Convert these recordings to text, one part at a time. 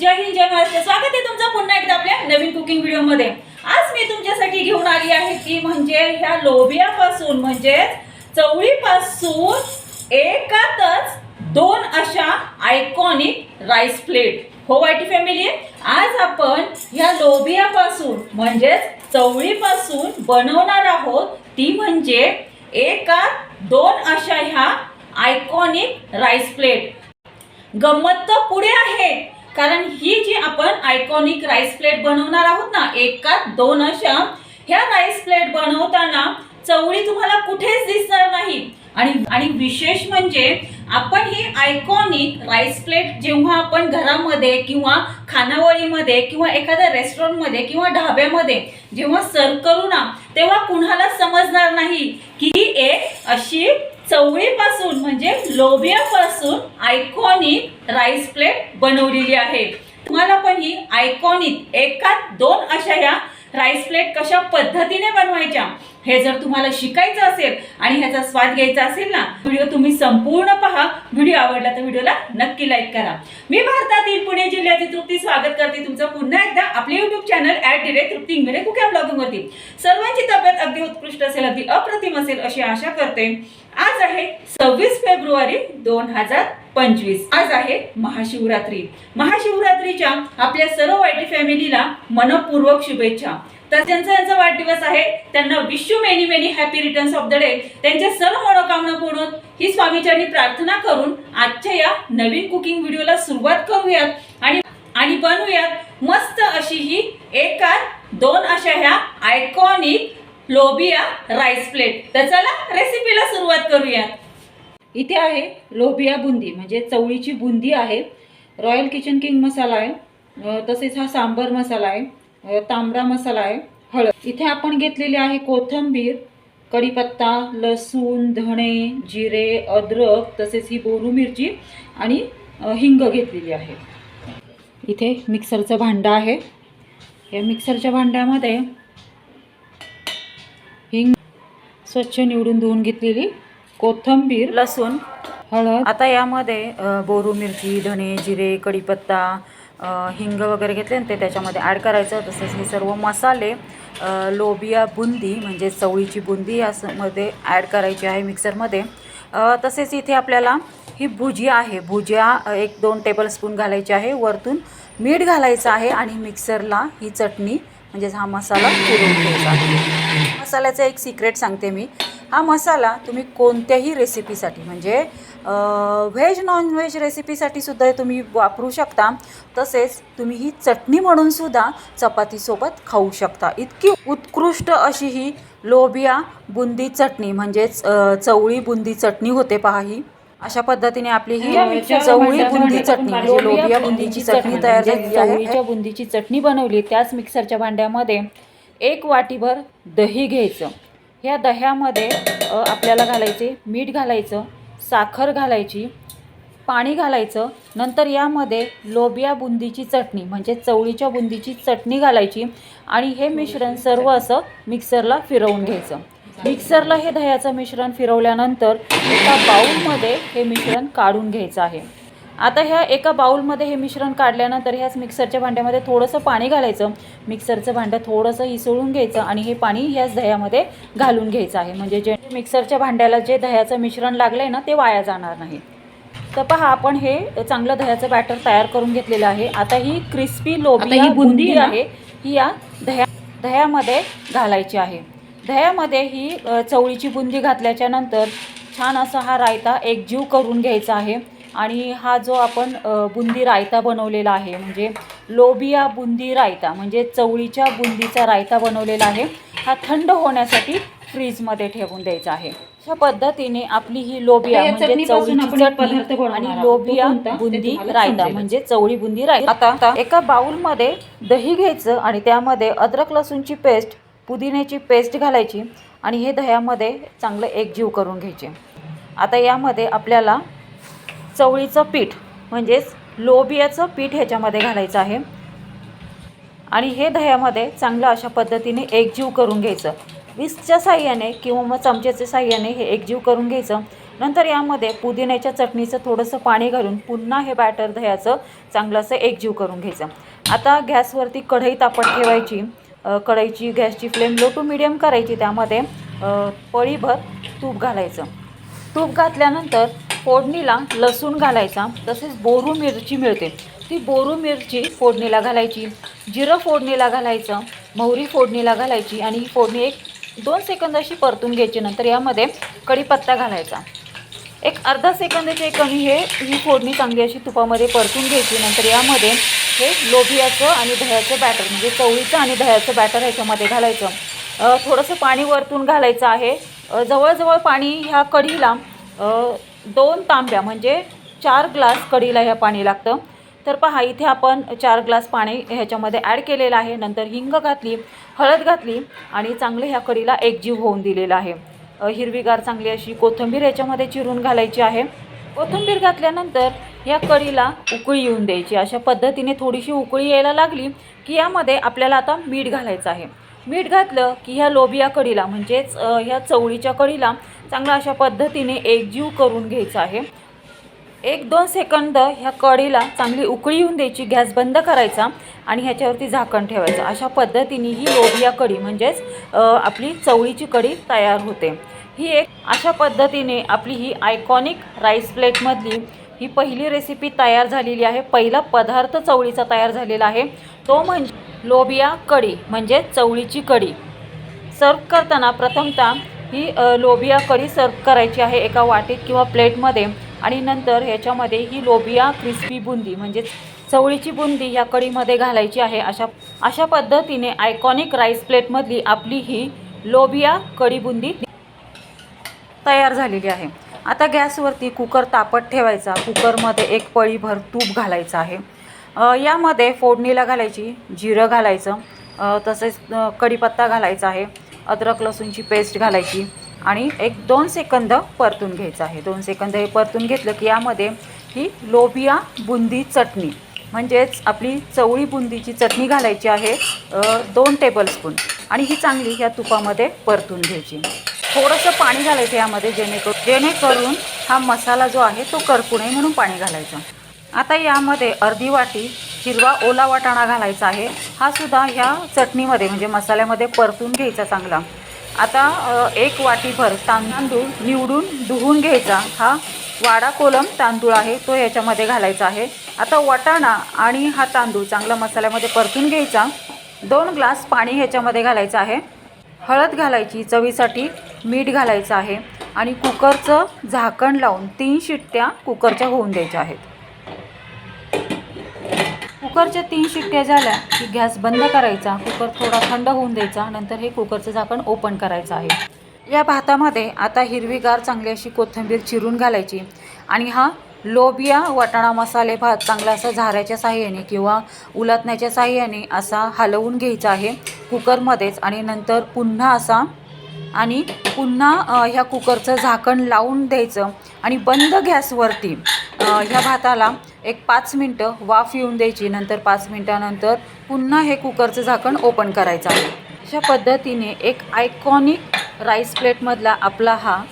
जय हिंद जय महाराष्ट्र. स्वागत आहे तुमचं पुन्हा एकदा आपल्या नवीन कुकिंग व्हिडिओमध्ये आज मी तुमच्यासाठी घेऊन आली आहे ती म्हणजे ह्या लोबियापासून म्हणजेच चवळीपासून एकातच दोन अशा आयकॉनिक राईस प्लेट हो वाईटी फॅमिली आज आपण ह्या लोबियापासून म्हणजेच चवळीपासून बनवणार आहोत ती म्हणजे एका दोन अशा ह्या आयकॉनिक राईस प्लेट गंमत तर पुढे आहे. कारण ही जी आपण आयकॉनिक राईस प्लेट बनवणार आहोत ना एका दोन अशा ह्या राईस प्लेट बनवताना चवळी तुम्हाला कुठेच दिसणार नाही. आणि आणि विशेष म्हणजे आपण ही आयकॉनिक राईस प्लेट जेव्हा आपण घरामध्ये किंवा खानावळीमध्ये किंवा एखाद्या रेस्टॉरंटमध्ये किंवा ढाब्यामध्ये जेव्हा सर्व करू ना तेव्हा कुणाला समजणार नाही की ही एक अशी चवळीपासून म्हणजे लोबियापासून आयकॉनिक राईस प्लेट बनवलेली आहे. तुम्हाला पण ही आयकॉनिक एकात दोन अशा ह्या राईस प्लेट कशा पद्धतीने बनवायच्या हे जर तुम्हाला शिकायचं असेल आणि ह्याचा स्वाद घ्यायचा असेल ना व्हिडिओ तुम्ही संपूर्ण पहा. व्हिडिओ आवडला तर व्हिडिओला नक्की लाईक करा. मी भारतातील पुणे जिल्ह्यातील तृप्ती स्वागत करते तुमचं पुन्हा एकदा आपले YouTube channel at direct Trupti Ingre कुक्या vlogging सर्वांची तब्येत अगदी उत्कृष्ट असेल अगदी अप्रतिम असेल अशी आशा करते. आज आहे सव्वीस फेब्रुवारी दोन हजार पंचवीस. आज आहे महाशिवरात्री. महाशिवरात्रीच्या आपल्या सर्व वाईटी फॅमिलीला मनपूर्वक शुभेच्छा. तर त्यांचा यांचा वाढदिवस आहे त्यांना विश्व many many happy returns of the day त्यांच्या सर्व मनोकामना पूर्ण ही स्वामीचरणी प्रार्थना करून आजच्या या नवीन कुकिंग व्हिडिओला सुरुवात करूयात आणि आणि बनवूयात मस्त अशी ही एका दोन अशा ह्या आयकॉनिक लोबिया राईस प्लेट तर चला रेसिपीला सुरुवात करूया. इथे आहे लोबिया बुंदी म्हणजे चवळीची बुंदी आहे. रॉयल किचन किंग मसाला आहे. तसेच हा सांबर मसाला आहे. तांबडा मसाला आहे. हळद. इथे आपण घेतलेली आहे कोथंबीर कढीपत्ता लसूण धणे जिरे अद्रक तसेच ही बोरू मिरची आणि हिंग घेतलेली आहे. इथे मिक्सरचं भांडं आहे. या मिक्सरच्या भांड्यामध्ये हिंग स्वच्छ निवडून धुवून घेतलेली कोथंबीर लसूण. हळद. आता यामध्ये बोरू मिरची धणे जिरे कढीपत्ता हिंग वगैरे घेतले ते त्याच्यामध्ये ॲड करायचं. तसेच हे सर्व मसाले लोबिया बुंदी म्हणजे चवळीची बुंदी यामध्ये ॲड करायची आहे मिक्सरमध्ये तसेच इथे आपल्याला ही भुजिया आहे. भुजिया एक दोन टेबलस्पून घालायची आहे. वरतून मीठ घालायचं आहे आणि मिक्सरला ही चटणी म्हणजेच हा मसाला फिरवून घ्यायचा. मसाल्याचं एक सिक्रेट सांगते मी. हा मसाला तुम्ही कोणत्याही रेसिपीसाठी म्हणजे व्हेज नॉन व्हेज रेसिपीसाठी सुद्धा तुम्ही वापरू शकता. तसेच तुम्ही ही चटणी म्हणून सुद्धा चपातीसोबत खाऊ शकता. इतकी उत्कृष्ट अशी ही लोबिया बुंदी चटणी म्हणजेच चवळी बुंदी चटणी होते पहा ही. अशा पद्धतीने आपली ही चवळी बुंदी चटणी म्हणजे लोबिया बुंदीची चटणी तयार झालेली आहे. चवळीच्या बुंदीची चटणी बनवली त्याच मिक्सरच्या भांड्यामध्ये एक वाटीभर दही घ्यायचं. ह्या दह्यामध्ये आपल्याला घालायचे मीठ घालायचं साखर घालायची पाणी घालायचं नंतर यामध्ये लोबिया बुंदीची चटणी म्हणजे चवळीच्या बुंदीची चटणी घालायची आणि हे मिश्रण सर्व असं मिक्सरला फिरवून घ्यायचं. मिक्सरला हे दह्याचं मिश्रण फिरवल्यानंतर एका बाऊलमध्ये हे मिश्रण काढून घ्यायचं आहे. आता ह्या एका बाऊलमध्ये हे मिश्रण काढल्यानंतर ह्याच मिक्सरच्या भांड्यामध्ये थोडंसं पाणी घालायचं. मिक्सरचं भांडं थोडंसं हिसळून घ्यायचं आणि हे पाणी ह्याच दह्यामध्ये घालून घ्यायचं आहे. म्हणजे जे मिक्सरच्या भांड्याला जे दह्याचं मिश्रण लागलं आहे ना ते वाया जाणार नाही. तर पहा आपण हे चांगलं दह्याचं बॅटर तयार करून घेतलेलं आहे. आता ही क्रिस्पी लोबिया ही बुंदी? आहे. ही या दह्या दह्यामध्ये घालायची आहे. दह्यामध्ये ही चवळीची बुंदी घातल्याच्या नंतर छान असा हा रायता एकजीव करून घ्यायचा आहे आणि हा जो आपण बुंदी रायता बनवलेला आहे म्हणजे लोबिया बुंदी रायता म्हणजे चवळीच्या बुंदीचा रायता बनवलेला आहे हा थंड होण्यासाठी फ्रीजमध्ये ठेवून द्यायचा आहे अशा पद्धतीने आपली ही लोबिया म्हणजे चवळीची चटणी आणि. लोबिया बुंदी रायता. म्हणजे चवळी बुंदी रायता आता एका बाउलमध्ये दही घ्यायचं आणि त्यामध्ये अद्रक लसूणची पेस्ट पुदिन्याची पेस्ट घालायची आणि हे दह्यामध्ये चांगलं एकजीव करून घ्यायचे. आता यामध्ये आपल्याला चवळीचं पीठ म्हणजेच लोबियाचं पीठ ह्याच्यामध्ये घालायचं आहे. आणि हे दह्यामध्ये चांगलं अशा पद्धतीने एकजीव करून घ्यायचं. विसच्या साह्याने किंवा मग चमच्याच्या साह्याने हे एकजीव करून घ्यायचं. नंतर यामध्ये पुदिन्याच्या चटणीचं थोडंसं पाणी घालून पुन्हा हे बॅटर दह्याचं चांगलं असं एकजीव करून घ्यायचं. आता गॅसवरती कढई तापत ठेवायची. कढईची गॅसची फ्लेम लो टू मिडियम करायची त्यामध्ये पळीभर तूप घालायचं. तूप घातल्यानंतर फोडणीला लसूण घालायचा तसेच बोरू मिरची मिळते. ती बोरू मिरची फोडणीला घालायची जिरं फोडणीला घालायचं मोहरी फोडणीला घालायची आणि ही फोडणी एक दोन सेकंद अशी परतून घ्यायची. नंतर यामध्ये कढीपत्ता घालायचा. एक अर्धा सेकंदाचे कमी हे ही फोडणी चांगली अशी तुपामध्ये परतून घ्यायची. नंतर यामध्ये हे लोभियाचं आणि दह्याचं बॅटर म्हणजे चवळीचं आणि दह्याचं बॅटर ह्याच्यामध्ये घालायचं. थोडंसं पाणी वरतून घालायचं आहे. जवळजवळ पाणी ह्या कढीला दोन तांब्या म्हणजे चार ग्लास कढीला ह्या पाणी लागतं. तर पहा इथे आपण चार ग्लास पाणी ह्याच्यामध्ये ॲड केलेलं आहे. नंतर हिंग घातली हळद घातली आणि चांगलं ह्या कढीला एकजीव होऊन दिलेलं आहे. हिरवीगार चांगली अशी कोथिंबीर ह्याच्यामध्ये चिरून घालायची आहे. कोथिंबीर घातल्यानंतर ह्या कढीला उकळी येऊन द्यायची. अशा पद्धतीने थोडीशी उकळी यायला लागली की यामध्ये आपल्याला आता मीठ घालायचं आहे. मीठ घातलं की ह्या लोबिया कढीला म्हणजेच ह्या चवळीच्या कढीला चांगला अशा पद्धतीने एकजीव करून घ्यायचं आहे. एक दोन सेकंद ह्या कढीला चांगली उकळी येऊन द्यायची गॅस बंद करायचा आणि ह्याच्यावरती झाकण ठेवायचं. अशा पद्धतीने ही लोबिया कढी म्हणजेच आपली चवळीची कढी तयार होते. ही एक अशा पद्धतीने आपली ही आयकॉनिक राईस प्लेटमधली ही पहिली रेसिपी तयार झालेली आहे. पहिला पदार्थ चवळीचा तयार झालेला आहे. तो म्हणजे लोबिया कढी म्हणजे चवळीची कढी. सर्व करताना प्रथमतः ही लोबिया कढी सर्व करायची आहे एका वाटीत किंवा प्लेटमध्ये आणि नंतर ह्याच्यामध्ये ही लोबिया क्रिस्पी बुंदी म्हणजेच चवळीची बुंदी या कढीमध्ये घालायची आहे. अशा अशा पद्धतीने आयकॉनिक राईस प्लेटमधली आपली ही लोबिया कढी बुंदी तयार झालेली आहे. आता गॅसवरती कुकर तापत ठेवायचा. कुकरमध्ये एक पळीभर तूप घालायचं आहे. यामध्ये फोडणीला घालायची जिरं घालायचं तसेच कढीपत्ता घालायचा आहे अद्रक लसूणची पेस्ट घालायची आणि एक दोन सेकंद परतून घ्यायचं आहे. दोन सेकंद हे परतून घेतलं की यामध्ये ही लोबिया बुंदी चटणी म्हणजेच आपली चवळी बुंदीची चटणी घालायची आहे दोन टेबलस्पून आणि ही चांगली ह्या तुपामध्ये परतून घ्यायची. थोडंसं पाणी घालायचं यामध्ये जेणेकरून जेणेकरून हा मसाला जो आहे तो करपू नये म्हणून पाणी घालायचं. आता यामध्ये अर्धी वाटी हिरवा ओला वाटाणा घालायचा आहे. हा सुद्धा ह्या चटणीमध्ये म्हणजे मसाल्यामध्ये परतून घ्यायचा चांगला. आता एक वाटीभर तांदूळ निवडून धुवून घ्यायचा. हा वाडा कोलम तांदूळ आहे तो याच्यामध्ये घालायचा आहे. आता वाटाणा आणि हा तांदूळ चांगला मसाल्यामध्ये परतून घ्यायचा. दोन ग्लास पाणी ह्याच्यामध्ये घालायचं आहे. हळद घालायची चवीसाठी मीठ घालायचं आहे आणि कुकरचं झाकण लावून तीन शिट्ट्या कुकरच्या होऊन द्यायच्या आहेत. कुकरच्या तीन शिट्ट्या झाल्या की गॅस बंद करायचा कुकर थोडा थंड होऊन द्यायचा नंतर हे कुकरचं झाकण ओपन करायचं आहे. या भातामध्ये आता हिरवीगार चांगली अशी कोथिंबीर चिरून घालायची आणि हा लोबिया वाटाणा मसाले भात चांगला असा झाऱ्याच्या साह्याने किंवा उलटण्याच्या साह्याने असा हलवून घ्यायचा आहे. कुकरमध्येच आणि नंतर पुन्हा असा आणि पुन्हा ह्या कुकरचं झाकण लावून द्यायचं आणि बंद गॅसवरती ह्या भाताला एक पाच मिनटं वाफ येऊन द्यायची. नंतर पाच मिनटानंतर पुन्हा हे कुकरचं झाकण ओपन करायचं आहे. अशा पद्धतीने एक आयकॉनिक राईस प्लेटमधला आपला हा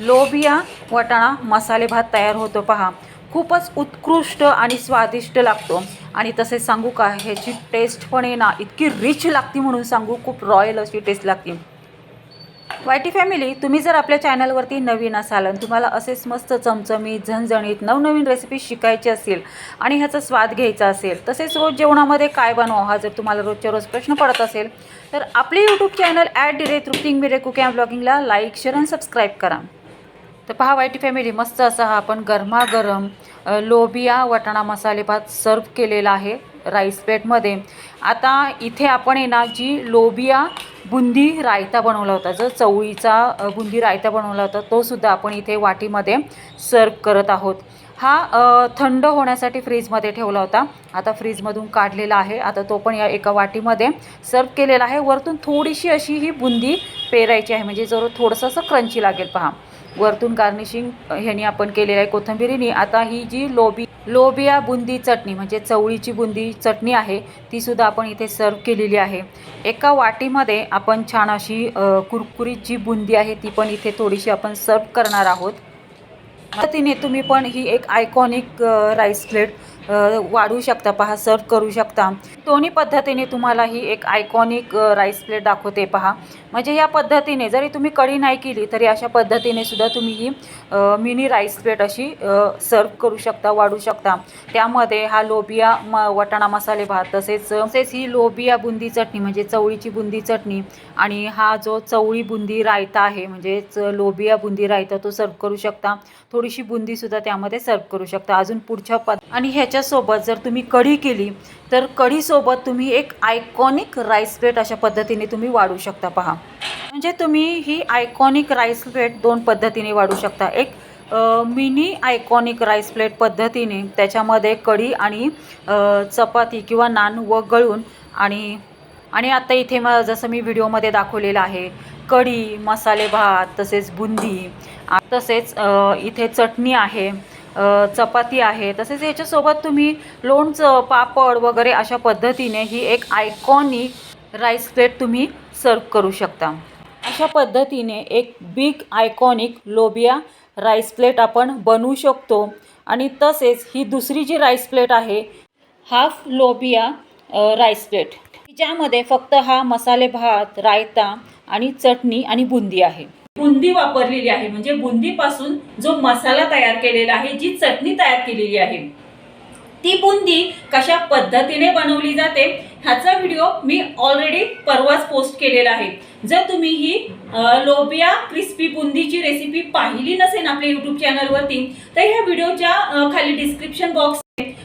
लोबिया वटाणा मसाले भात तयार होतो पहा. खूपच उत्कृष्ट आणि स्वादिष्ट लागतो. आणि तसेच सांगू का ह्याची टेस्ट पण आहे ना इतकी रिच लागते म्हणून सांगू खूप रॉयल अशी टेस्ट लागते. वायटी फॅमिली तुम्ही जर आपल्या चॅनलवरती नवीन असाल आणि तुम्हाला असेच मस्त चमचमीत झणझणीत नवनवीन रेसिपी शिकायची असेल आणि ह्याचा स्वाद घ्यायचा असेल तसेच रोज जेवणामध्ये काय बनवा हा जर तुम्हाला रोजच्या रोज प्रश्न पडत असेल तर आपले यूट्यूब चॅनल ॲट डिरे तृप्तिंग मिरे कुकिंग ब्लॉगिंगला लाईक शेअर आणि सबस्क्राईब करा. तर पहा वायटी फॅमिली मस्त असा हा आपण गरमागरम लोबिया वटाणा मसाले भात सर्व केलेला आहे राईस प्लेटमध्ये आता इथे आपण आहे ना जी लोबिया बुंदी रायता बनवला होता जो चवळीचा बुंदी रायता बनवला होता तोसुद्धा आपण इथे वाटीमध्ये सर्व करत आहोत. हा थंड होण्यासाठी फ्रीजमध्ये ठेवला होता. आता फ्रीजमधून काढलेला आहे. आता तो पण या एका वाटीमध्ये सर्व केलेला आहे. वरतून थोडीशी अशी ही बुंदी पेरायची आहे. म्हणजे जर थोडंसं असं क्रंची लागेल पहा. वरतून गार्निशिंग ह्यानी आपण केलेलं आहे कोथिंबिरीनी. आता ही जी लोबी लोबिया बुंदी चटणी म्हणजे चवळीची बुंदी चटणी आहे ती सुद्धा आपण इथे सर्व केलेली आहे. एका वाटीमध्ये आपण छान अशी कुरकुरीत जी बुंदी आहे ती पण इथे थोडीशी आपण सर्व करणार आहोत. पद्धतीने तुम्ही पण ही एक आयकॉनिक राईस प्लेट वाढू शकता पहा सर्व करू शकता. दोन्ही पद्धतीने तुम्हाला ही एक आयकॉनिक राईस प्लेट दाखवते पहा. म्हणजे या पद्धतीने जरी तुम्ही कढी नाही केली तरी अशा पद्धतीने सुद्धा तुम्ही ही मिनी राईस प्लेट अशी सर्व करू शकता वाढू शकता. त्यामध्ये हा लोबिया म वटाणा मसाले भात तसेच तसेच ही लोबिया बुंदी चटणी म्हणजे चवळीची बुंदी चटणी आणि हा जो चवळी बुंदी रायता आहे म्हणजेच लोबिया बुंदी रायता तो सर्व करू शकता. थोडीशी बुंदीसुद्धा त्यामध्ये सर्व करू शकता. अजून पुढच्या पद आणि ह्याच्या ह्याच्यासोबत जर तुम्ही कढी केली तर कढीसोबत तुम्ही एक आयकॉनिक राईस प्लेट अशा पद्धतीने तुम्ही वाढू शकता पहा. म्हणजे तुम्ही ही आयकॉनिक राईस प्लेट दोन पद्धतीने वाढू शकता. एक मिनी आयकॉनिक राईस प्लेट पद्धतीने त्याच्यामध्ये कढी आणि चपाती किंवा नान व गळून आणि आणि आता इथे मग जसं मी व्हिडिओमध्ये दाखवलेलं आहे कढी मसाले भात तसेच बुंदी तसेच इथे चटणी आहे. चपाती आहे. तसेच याच्यासोबत तुम्ही लोणचं पापड वगैरे अशा पद्धतीने ही एक आयकॉनिक राईस प्लेट तुम्ही सर्व करू शकता. अशा पद्धतीने एक big iconic lobia rice plate आपण बनवू शकतो. आणि तसेच ही दुसरी जी राईस प्लेट आहे हाफ लोबिया राईस प्लेट ज्यामध्ये फक्त हा मसाले भात रायता आणि चटणी आणि बुंदी आहे. बुंदी वापरलेली आहे. म्हणजे बुंदीपासून जो मसाला तयार केलेला आहे जी चटणी तयार केलेली आहे ती बुंदी कशा पद्धतीने बनवली जाते ह्याचा व्हिडिओ मी ऑलरेडी परवाच पोस्ट केलेला आहे. जर तुम्ही ही लोबिया क्रिस्पी बुंदीची रेसिपी पाहिली नसेल आपल्या यूट्यूब चॅनलवरती तर ह्या व्हिडिओच्या खाली डिस्क्रिप्शन बॉक्स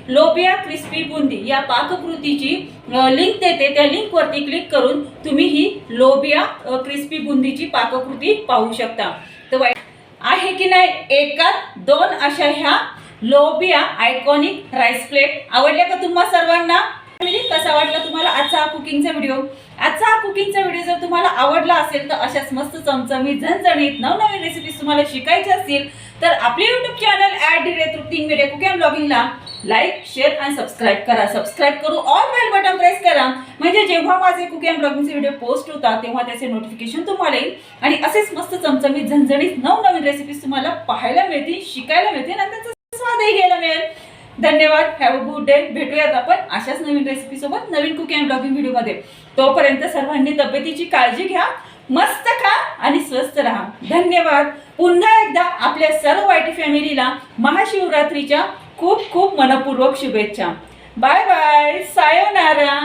लोबिया क्रिस्पी बुंदी या पाककृतीची लिंक देते. त्या लिंकवरती क्लिक करून तुम्ही ही लोबिया क्रिस्पी बुंदीची पाककृती पाहू शकता. तर वाईट आहे की नाही? एकात दोन अशा ह्या लोबिया आयकॉनिक राईस प्लेट आवडल्या का तुम्हा सर्वांना? फॅमिली कसा वाटला तुम्हाला आजचा हा कुकिंगचा व्हिडिओ? आजचा हा कुकिंगचा व्हिडिओ जर तुम्हाला आवडला असेल तर अशाच मस्त चमचमीत झणझणीत नवनवीन रेसिपीज तुम्हाला शिकायच्या असतील तर आपले युट्यूब चॅनल ॲट डी रे रुटीन मीडिया कुकिंग ब्लॉगिंगला लाईक शेअर आणि सबस्क्राईब करा. सबस्क्राईब करू ऑल बेल बटन प्रेस करा. म्हणजे जेव्हा माझे कुकिंग ब्लॉगिंगचे व्हिडिओ पोस्ट होतात तेव्हा त्याचे नोटिफिकेशन तुम्हाला येईल. आणि असेच मस्त चमचमीत झणझणीत नवनवीन रेसिपीज तुम्हाला पाहायला मिळतील शिकायला मिळतील आणि त्याचा स्वादही घ्यायला मिळेल. धन्यवाद. हॅव अ गुड डे भेटूयात आपण अशाच नवीन रेसिपीसोबत नवीन कुकिंग अँड ब्लॉगिंग व्हिडिओमध्ये तोपर्यंत सर्वांनी तब्येतीची काळजी घ्या मस्त खा आणि स्वस्त राहा. धन्यवाद. पुन्हा एकदा आपल्या सर्व वाईटी फॅमिलीला महाशिवरात्रीच्या खूप खूप मनपूर्वक शुभेच्छा. Bye bye sayonara